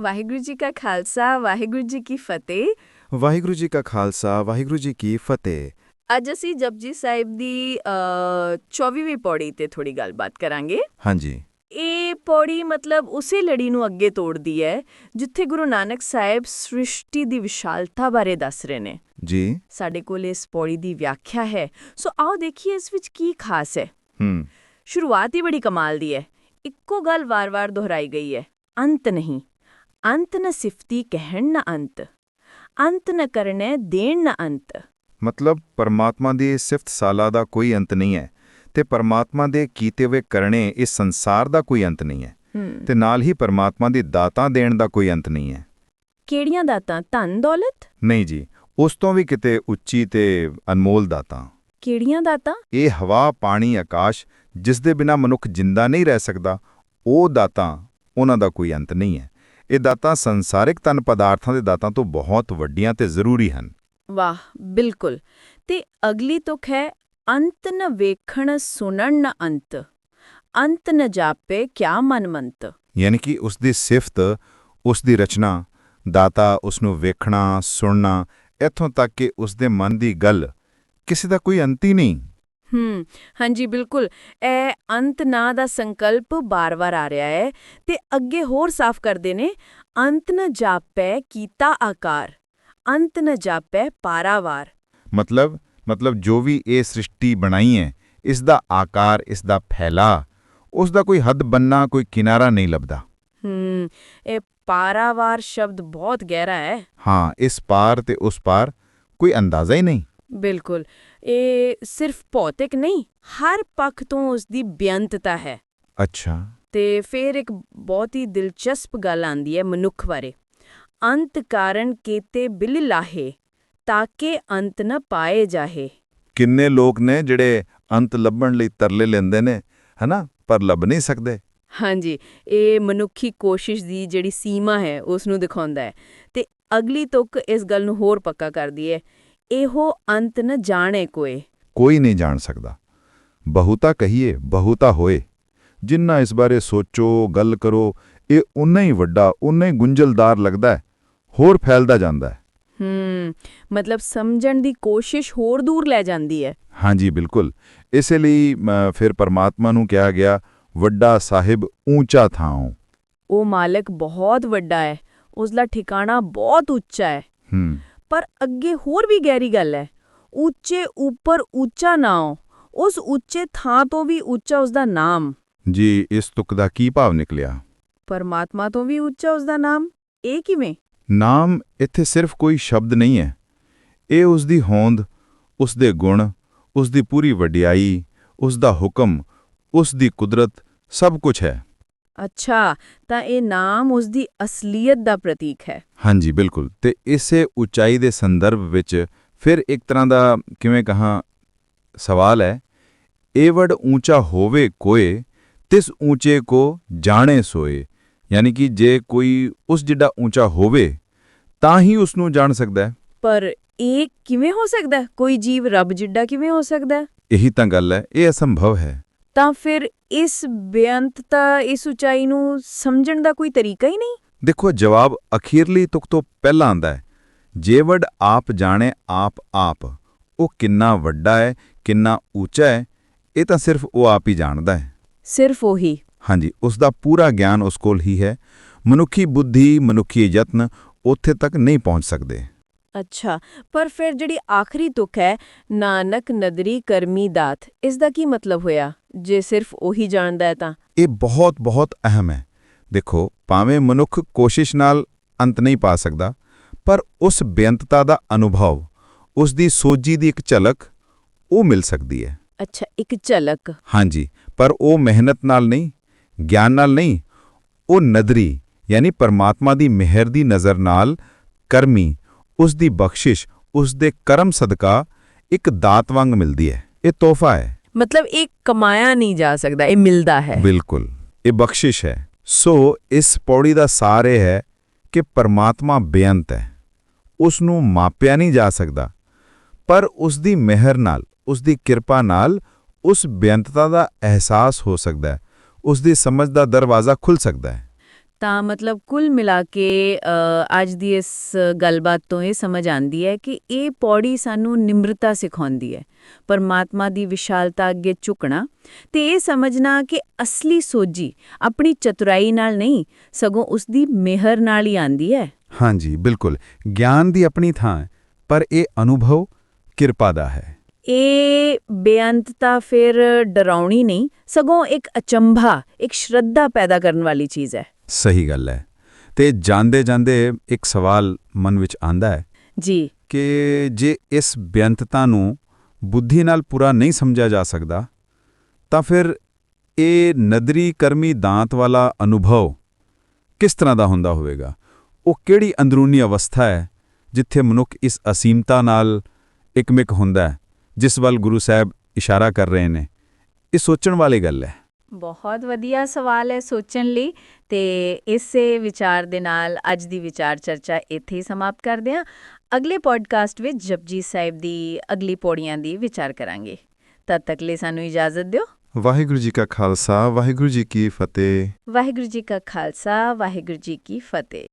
ਵਾਹਿਗੁਰੂ ਜੀ ਕਾ ਖਾਲਸਾ ਵਾਹਿਗੁਰੂ ਜੀ ਕੀ ਫਤਿਹ। ਵਾਹਿਗੁਰੂ ਜੀ ਕਾ ਖਾਲਸਾ ਵਾਹਿਗੁਰੂ ਜੀ ਕੀ ਫਤਿਹ। ਅੱਜ ਅਸੀਂ ਜਪਜੀ ਸਾਹਿਬ ਦੀ ਅ, 24ਵੀਂ ਪੌੜੀ ਤੇ ਥੋੜੀ ਗੱਲਬਾਤ ਕਰਾਂਗੇ। ਹਾਂਜੀ। ਇਹ ਪੌੜੀ ਮਤਲਬ ਉਸੇ ਲੜੀ ਨੂੰ ਅੱਗੇ ਤੋੜਦੀ ਹੈ ਜਿੱਥੇ ਗੁਰੂ ਨਾਨਕ ਸਾਹਿਬ ਸ੍ਰਿਸ਼ਟੀ ਦੀ ਵਿਸ਼ਾਲਤਾ ਬਾਰੇ ਦੱਸ ਰਹੇ ਨੇ। ਜੀ। ਸਾਡੇ ਕੋਲ ਇਸ ਪੌੜੀ ਦੀ ਵਿਆਖਿਆ ਹੈ। ਸੋ ਆਓ ਦੇਖੀਏ ਇਸ ਵਿੱਚ ਕੀ ਖਾਸ ਹੈ। ਹੂੰ। ਸ਼ੁਰੂਆਤ ਹੀ ਬੜੀ ਕਮਾਲ ਦੀ ਹੈ। ਇੱਕੋ ਗੱਲ ਵਾਰ-ਵਾਰ ਦੁਹਰਾਈ ਗਈ ਹੈ। ਅੰਤ ਨਹੀਂ। ਅੰਤ ਨ ਸਿਫਤੀ ਕਹਿਣ ਨ ਅੰਤ ਅੰਤ ਨ ਕਰਨੇ ਦੇਣ ਨ ਅੰਤ। ਮਤਲਬ ਪਰਮਾਤਮਾ ਦੀ ਸਿਫਤ ਸਾਲਾ ਦਾ ਕੋਈ ਅੰਤ ਨਹੀਂ ਹੈ ਤੇ ਪਰਮਾਤਮਾ ਦੇ ਕੀਤੇ ਹੋਏ ਕਰਨੇ ਇਸ ਸੰਸਾਰ ਦਾ ਕੋਈ ਅੰਤ ਨਹੀਂ ਹੈ ਹੂੰ। ਤੇ ਨਾਲ ਹੀ ਪਰਮਾਤਮਾ ਦੀ ਦਾਤਾਂ ਦੇਣ ਦਾ ਕੋਈ ਅੰਤ ਨਹੀਂ ਹੈ। ਕਿਹੜੀਆਂ ਦਾਤਾਂ? ਧਨ ਦੌਲਤ? ਨਹੀਂ ਜੀ ਉਸ ਤੋਂ ਵੀ ਕਿਤੇ ਉੱਚੀ ਤੇ ਅਨਮੋਲ ਦਾਤਾਂ। ਕਿਹੜੀਆਂ ਦਾਤਾਂ? ਇਹ ਹਵਾ ਪਾਣੀ ਆਕਾਸ਼ ਜਿਸ ਦੇ ਬਿਨਾ ਮਨੁੱਖ ਜਿੰਦਾ ਨਹੀਂ ਰਹਿ ਸਕਦਾ ਉਹ ਦਾਤਾਂ ਉਹਨਾਂ ਦਾ ਕੋਈ ਅੰਤ ਨਹੀਂ ਹੈ। ਇਹ ਦਾਤਾਂ ਸੰਸਾਰਿਕ ਤਨ ਪਦਾਰਥਾਂ ਦੇ ਦਾਤਾਂ ਤੋਂ ਬਹੁਤ ਵੱਡੀਆਂ ਤੇ ਜ਼ਰੂਰੀ ਹਨ। ਵਾਹ ਬਿਲਕੁਲ। ਤੇ ਅਗਲੀ ਤੁਕ ਹੈ ਅੰਤ ਨ ਵੇਖਣ ਸੁਣਨ ਨ ਅੰਤ। ਅੰਤ ਨ ਜਾਪੇ ਕਿਆ ਮਨ ਮੰਤ। ਯਾਨੀ ਕਿ ਉਸ ਦੀ ਸਿਫਤ ਉਸ ਦੀ ਰਚਨਾ ਦਾਤਾ ਉਸ ਨੂੰ ਵੇਖਣਾ ਸੁਣਨਾ ਇੱਥੋਂ ਤੱਕ ਕਿ ਉਸ ਦੇ ਮਨ ਦੀ ਗੱਲ ਕਿਸੇ ਦਾ ਕੋਈ ਅੰਤ ਹੀ ਨਹੀਂ। ਹੂੰ ਹਾਂਜੀ ਬਿਲਕੁਲ। ਇਹ ਅੰਤ ਨਾ ਦਾ ਸੰਕਲਪ ਬਾਰ-ਬਾਰ ਆ ਰਿਹਾ ਹੈ ਤੇ ਅੱਗੇ ਹੋਰ ਸਾਫ਼ ਕਰਦੇ ਨੇ ਅੰਤ ਨ ਜਾਪੈ ਕੀਤਾ ਆਕਾਰ ਅੰਤ ਨ ਜਾਪੈ ਪਾਰਾਵਾਰ। ਮਤਲਬ ਮਤਲਬ ਜੋ ਵੀ ਇਹ ਸ੍ਰਿਸ਼ਟੀ ਬਣਾਈ ਹੈ ਇਸ ਦਾ ਆਕਾਰ ਇਸ ਦਾ ਫੈਲਾ ਉਸ ਦਾ ਕੋਈ ਹੱਦ ਬੰਨਾ ਕੋਈ ਕਿਨਾਰਾ ਨਹੀਂ ਲੱਭਦਾ। ਹੂੰ ਇਹ ਪਾਰਾਵਾਰ ਸ਼ਬਦ ਬਹੁਤ ਗਹਿਰਾ ਹੈ। ਹਾਂ ਇਸ ਪਾਰ ਤੇ ਉਸ ਪਾਰ ਕੋਈ ਅੰਦਾਜ਼ਾ ਹੀ ਨਹੀਂ। ਬਿਲਕੁਲ। ਇਹ ਸਿਰਫ ਭੌਤਿਕ ਨਹੀਂ ਹਰ ਪੱਖ ਤੋਂ ਉਸ ਦੀ ਬੇਅੰਤਤਾ ਹੈ। ਅੱਛਾ। ਤੇ ਫਿਰ ਇੱਕ ਬਹੁਤ ਹੀ ਦਿਲਚਸਪ ਗੱਲ ਆਂਦੀ ਹੈ ਮਨੁੱਖ ਬਾਰੇ। ਅੰਤ ਕਾਰਨ ਕੀਤੇ ਬਿਲ ਲਾਹੇ ਤਾਕੇ ਅੰਤ ਨ ਪਾਏ ਜਾਹੇ। ਕਿੰਨੇ ਲੋਕ ਨੇ ਜਿਹੜੇ ਅੰਤ ਲੱਭਣ ਲਈ ਤਰਲੇ ਲੈਂਦੇ ਨੇ ਹਨਾ? ਪਰ ਲੱਭ ਨਹੀਂ ਸਕਦੇ। ਹਾਂਜੀ ਇਹ ਮਨੁੱਖੀ ਕੋਸ਼ਿਸ਼ ਦੀ ਜਿਹੜੀ ਸੀਮਾ ਹੈ ਉਸ ਨੂੰ ਦਿਖਾਉਂਦਾ ਹੈ। ਤੇ ਅਗਲੀ ਤੁਕ ਇਸ ਗੱਲ ਨੂੰ ਹੋਰ ਪੱਕਾ ਕਰਦੀ ਹੈ। ਇਹੋ ਅੰਤ ਨ ਜਾਣੇ ਕੋਏ। ਕੋਈ ਨਹੀਂ ਜਾਣ ਸਕਦਾ। ਬਹੁਤਾ ਕਹੀਏ ਬਹੁਤਾ ਹੋਏ। ਜਿੰਨਾ ਇਸ ਬਾਰੇ ਸੋਚੋ ਗੱਲ ਕਰੋ ਇਹ ਉਨਾ ਹੀ ਵੱਡਾ ਉਨਾ ਹੀ ਗੁੰਝਲਦਾਰ ਲੱਗਦਾ ਹੈ ਹੋਰ ਫੈਲਦਾ ਜਾਂਦਾ ਹੈ। ਹੂੰ ਮਤਲਬ ਸਮਝਣ ਦੀ ਕੋਸ਼ਿਸ਼ ਹੋਰ ਦੂਰ ਲੈ ਜਾਂਦੀ ਹੈ। ਹਾਂਜੀ ਬਿਲਕੁਲ। ਇਸੇ ਲਈ ਫਿਰ ਪਰਮਾਤਮਾ ਨੂੰ ਕਿਹਾ ਗਿਆ ਵੱਡਾ ਸਾਹਿਬ ਊਂਚਾ ਥਾਂ ਉਹ ਮਾਲਕ ਬਹੁਤ ਵੱਡਾ ਹੈ। ਉਸ ਦਾ ਠਿਕਾਣਾ ਬਹੁਤ ਉੱਚਾ ਹੈ। ਹੂੰ। ਪਰ ਅੱਗੇ ਹੋਰ ਵੀ ਗਹਿਰੀ ਗੱਲ ਹੈ। ਉੱਚੇ ਉੱਪਰ ਉੱਚਾ ਨਾਉ ਉਸ ਉੱਚੇ ਥਾਂ ਤੋਂ ਵੀ ਉੱਚਾ ਉਸ ਦਾ ਨਾਮ। ਜੀ ਇਸ ਤੁਕ ਦਾ ਕੀ ਭਾਵ ਨਿਕਲਿਆ? ਪਰਮਾਤਮਾ ਤੋਂ ਵੀ ਉੱਚਾ ਉਸ ਦਾ ਨਾਮ? ਇਹ ਕਿਵੇਂ? ਨਾਮ ਇੱਥੇ ਸਿਰਫ ਕੋਈ ਸ਼ਬਦ ਨਹੀਂ ਹੈ। ਇਹ ਉਸ ਦੀ ਹੋਂਦ ਉਸ ਦੇ ਗੁਣ ਉਸ ਦੀ ਪੂਰੀ ਵਡਿਆਈ ਉਸ ਦਾ ਹੁਕਮ ਉਸ ਦੀ ਕੁਦਰਤ ਸਭ ਕੁਝ ਹੈ। ਅੱਛਾ ਤਾਂ ਇਹ ਨਾਮ ਉਸ ਦੀ ਅਸਲੀਅਤ ਦਾ ਪ੍ਰਤੀਕ ਹੈ। ਹਾਂਜੀ ਬਿਲਕੁਲ। ਤੇ ਇਸੇ ਉਚਾਈ ਦੇ ਸੰਦਰਭ ਵਿੱਚ ਫਿਰ ਇੱਕ ਤਰ੍ਹਾਂ ਦਾ ਕਿਵੇਂ ਕਹਾਂ ਸਵਾਲ ਹੈ ਇਹ ਵਡ ਊਂਚਾ ਹੋਵੇ ਕੋਏ ਤਿਸ ਊਂਚੇ ਕੋ ਜਾਣੇ ਸੋਏ। ਯਾਨੀ ਕਿ ਜੇ ਕੋਈ ਉਸ ਜਿੱਡਾ ਊਂਚਾ ਹੋਵੇ ਤਾਂ ਹੀ ਉਸ ਨੂੰ ਜਾਣ ਸਕਦਾ ਹੈ। ਪਰ ਇਹ ਕਿਵੇਂ ਹੋ ਸਕਦਾ? ਕੋਈ ਜੀਵ ਰੱਬ ਜਿੱਡਾ ਕਿਵੇਂ ਹੋ ਸਕਦਾ? ਇਹੀ ਤਾਂ ਗੱਲ ਹੈ ਇਹ ਅਸੰਭਵ ਹੈ। ਤਾਂ ਫਿਰ ਇਸ ਬੇਅੰਤਤਾ ਇਸ ਉਚਾਈ ਨੂੰ ਸਮਝਣ ਦਾ ਕੋਈ ਤਰੀਕਾ ਹੀ ਨਹੀਂ? ਦੇਖੋ ਜਵਾਬ ਅਖੀਰਲੀ ਤੁਕ ਤੋਂ ਪਹਿਲਾਂ ਆਂਦਾ ਹੈ। ਜੇ ਵਡ ਆਪ ਜਾਣੇ ਆਪ ਆਪ ਉਹ ਕਿੰਨਾ ਵੱਡਾ ਹੈ ਕਿੰਨਾ ਉੱਚਾ ਹੈ ਇਹ ਤਾਂ ਸਿਰਫ ਉਹ ਆਪ ਹੀ ਜਾਣਦਾ ਹੈ। ਸਿਰਫ ਉਹੀ। ਹਾਂਜੀ ਉਸ ਦਾ ਪੂਰਾ ਗਿਆਨ ਉਸ ਕੋਲ ਹੀ ਹੈ। ਮਨੁੱਖੀ ਬੁੱਧੀ ਮਨੁੱਖੀ ਯਤਨ ਉੱਥੇ ਤੱਕ ਨਹੀਂ ਪਹੁੰਚ ਸਕਦੇ। ਅੱਛਾ ਪਰ ਫਿਰ ਜਿਹੜੀ ਆਖਰੀ ਤੁਕ ਹੈ ਨਾਨਕ ਨਦਰੀ ਕਰਮੀ ਦਾਤ ਇਸ ਦਾ ਕੀ ਮਤਲਬ ਹੋਇਆ? ਜੇ ਸਿਰਫ ਉਹੀ ਜਾਣਦਾ ਹੈ ਤਾਂ? ਇਹ ਬਹੁਤ ਬਹੁਤ ਅਹਿਮ ਹੈ। ਦੇਖੋ ਭਾਵੇਂ ਮਨੁੱਖ ਕੋਸ਼ਿਸ਼ ਨਾਲ ਅੰਤ ਨਹੀਂ ਪਾ ਸਕਦਾ ਪਰ ਉਸ ਬੇਅੰਤਤਾ ਦਾ ਅਨੁਭਵ ਉਸ ਦੀ ਸੋਝੀ ਦੀ ਇੱਕ ਝਲਕ ਉਹ ਮਿਲ ਸਕਦੀ ਹੈ। ਅੱਛਾ ਇੱਕ ਝਲਕ। ਹਾਂਜੀ ਪਰ ਉਹ ਮਿਹਨਤ ਨਾਲ ਨਹੀਂ ਗਿਆਨ ਨਾਲ ਨਹੀਂ ਉਹ ਨਦਰੀ ਯਾਨੀ ਪਰਮਾਤਮਾ ਦੀ ਮਿਹਰ ਦੀ ਨਜ਼ਰ ਨਾਲ ਕਰਮੀ ਉਸ ਦੀ ਬਖਸ਼ਿਸ਼ ਉਸ ਦੇ ਕਰਮ ਸਦਕਾ ਇੱਕ ਦਾਤ ਵਾਂਗ ਮਿਲਦੀ ਹੈ। ਇਹ ਤੋਹਫਾ ਹੈ। ਮਤਲਬ ਇਹ ਕਮਾਇਆ ਨਹੀਂ ਜਾ ਸਕਦਾ ਇਹ ਮਿਲਦਾ ਹੈ। ਬਿਲਕੁਲ। ਇਹ ਬਖਸ਼ਿਸ਼ ਹੈ। ਸੋ ਇਸ ਪੌੜੀ ਦਾ ਸਾਰ ਇਹ ਹੈ ਕਿ ਪਰਮਾਤਮਾ ਬੇਅੰਤ ਹੈ। ਉਸ ਨੂੰ ਮਾਪਿਆ ਨਹੀਂ ਜਾ ਸਕਦਾ। ਪਰ ਉਸ ਦੀ ਮਿਹਰ ਨਾਲ ਉਸ ਦੀ ਕਿਰਪਾ ਨਾਲ ਉਸ ਬੇਅੰਤਤਾ ਦਾ ਅਹਿਸਾਸ ਹੋ ਸਕਦਾ ਹੈ। ਉਸ ਦੀ ਸਮਝ ਦਾ ਦਰਵਾਜ਼ਾ ਖੁੱਲ ਸਕਦਾ ਹੈ। ਤਾਂ ਮਤਲਬ ਕੁੱਲ ਮਿਲਾ ਕੇ ਅੱਜ ਦੀ ਇਸ ਗੱਲਬਾਤ ਤੋਂ ਇਹ ਸਮਝ ਆਂਦੀ ਹੈ ਕਿ ਇਹ ਪੌੜੀ ਸਾਨੂੰ ਨਿਮਰਤਾ ਸਿਖਾਉਂਦੀ ਹੈ ਪਰਮਾਤਮਾ ਦੀ ਵਿਸ਼ਾਲਤਾ ਅੱਗੇ ਝੁਕਣਾ ਤੇ ਇਹ ਸਮਝਣਾ ਕਿ ਅਸਲੀ ਸੋਝੀ ਆਪਣੀ ਚਤੁਰਾਈ ਨਾਲ ਨਹੀਂ ਸਗੋਂ ਉਸ ਦੀ ਮਿਹਰ ਨਾਲ ਹੀ ਆਂਦੀ ਹੈ। ਹਾਂਜੀ ਬਿਲਕੁਲ। ਗਿਆਨ ਦੀ ਆਪਣੀ ਥਾਂ ਪਰ ਇਹ ਅਨੁਭਵ ਕਿਰਪਾ ਦਾ ਹੈ। ਇਹ ਬੇਅੰਤਤਾ ਫਿਰ ਡਰਾਉਣੀ ਨਹੀਂ ਸਗੋਂ ਇੱਕ ਅਚੰਭਾ ਇੱਕ ਸ਼ਰਧਾ ਪੈਦਾ ਕਰਨ ਵਾਲੀ ਚੀਜ਼ ਹੈ। ਸਹੀ ਗੱਲ ਹੈ। ਤੇ ਜਾਂਦੇ ਜਾਂਦੇ ਇੱਕ ਸਵਾਲ ਮਨ ਵਿੱਚ ਆਂਦਾ ਹੈ ਜੀ। ਕਿ ਜੇ ਇਸ ਬੇਅੰਤਤਾ ਨੂੰ ਬੁੱਧੀ ਨਾਲ ਪੂਰਾ ਨਹੀਂ ਸਮਝਿਆ ਜਾ ਸਕਦਾ ਤਾਂ ਫਿਰ ਇਹ ਨਦਰੀ ਕਰਮੀ ਦਾਂਤ ਵਾਲਾ ਅਨੁਭਵ ਕਿਸ ਤਰ੍ਹਾਂ ਦਾ ਹੁੰਦਾ ਹੋਵੇਗਾ? ਉਹ ਕਿਹੜੀ ਅੰਦਰੂਨੀ ਅਵਸਥਾ ਹੈ ਜਿੱਥੇ ਮਨੁੱਖ ਇਸ ਅਸੀਮਤਾ ਨਾਲ ਇਕਮਿਕ ਹੁੰਦਾ ਹੈ ਜਿਸ ਵੱਲ ਗੁਰੂ ਸਾਹਿਬ ਇਸ਼ਾਰਾ ਕਰ ਰਹੇ ਨੇ? ਇਹ ਸੋਚਣ ਵਾਲੀ ਗੱਲ ਹੈ। ਬਹੁਤ ਵਧੀਆ ਸਵਾਲ ਹੈ ਸੋਚਣ ਲਈ ਤੇ ਇਸੇ ਵਿਚਾਰ ਦੇ ਨਾਲ ਅੱਜ ਦੀ ਵਿਚਾਰ ਚਰਚਾ ਇੱਥੇ ਹੀ ਸਮਾਪਤ ਕਰਦੇ ਹਾਂ। ਅਗਲੇ ਪੋਡਕਾਸਟ ਵਿੱਚ ਜਪਜੀ ਸਾਹਿਬ ਦੀ ਅਗਲੀ ਪੌੜੀਆਂ ਦੀ ਵਿਚਾਰ ਕਰਾਂਗੇ। ਤਦ ਤੱਕ ਲਈ ਸਾਨੂੰ ਇਜਾਜ਼ਤ ਦਿਓ। ਵਾਹਿਗੁਰੂ ਜੀ ਕਾ ਖਾਲਸਾ ਵਾਹਿਗੁਰੂ ਜੀ ਕੀ ਫਤਿਹ। ਵਾਹਿਗੁਰੂ ਜੀ ਕਾ ਖਾਲਸਾ ਵਾਹਿਗੁਰੂ ਜੀ ਕੀ ਫਤਿਹ।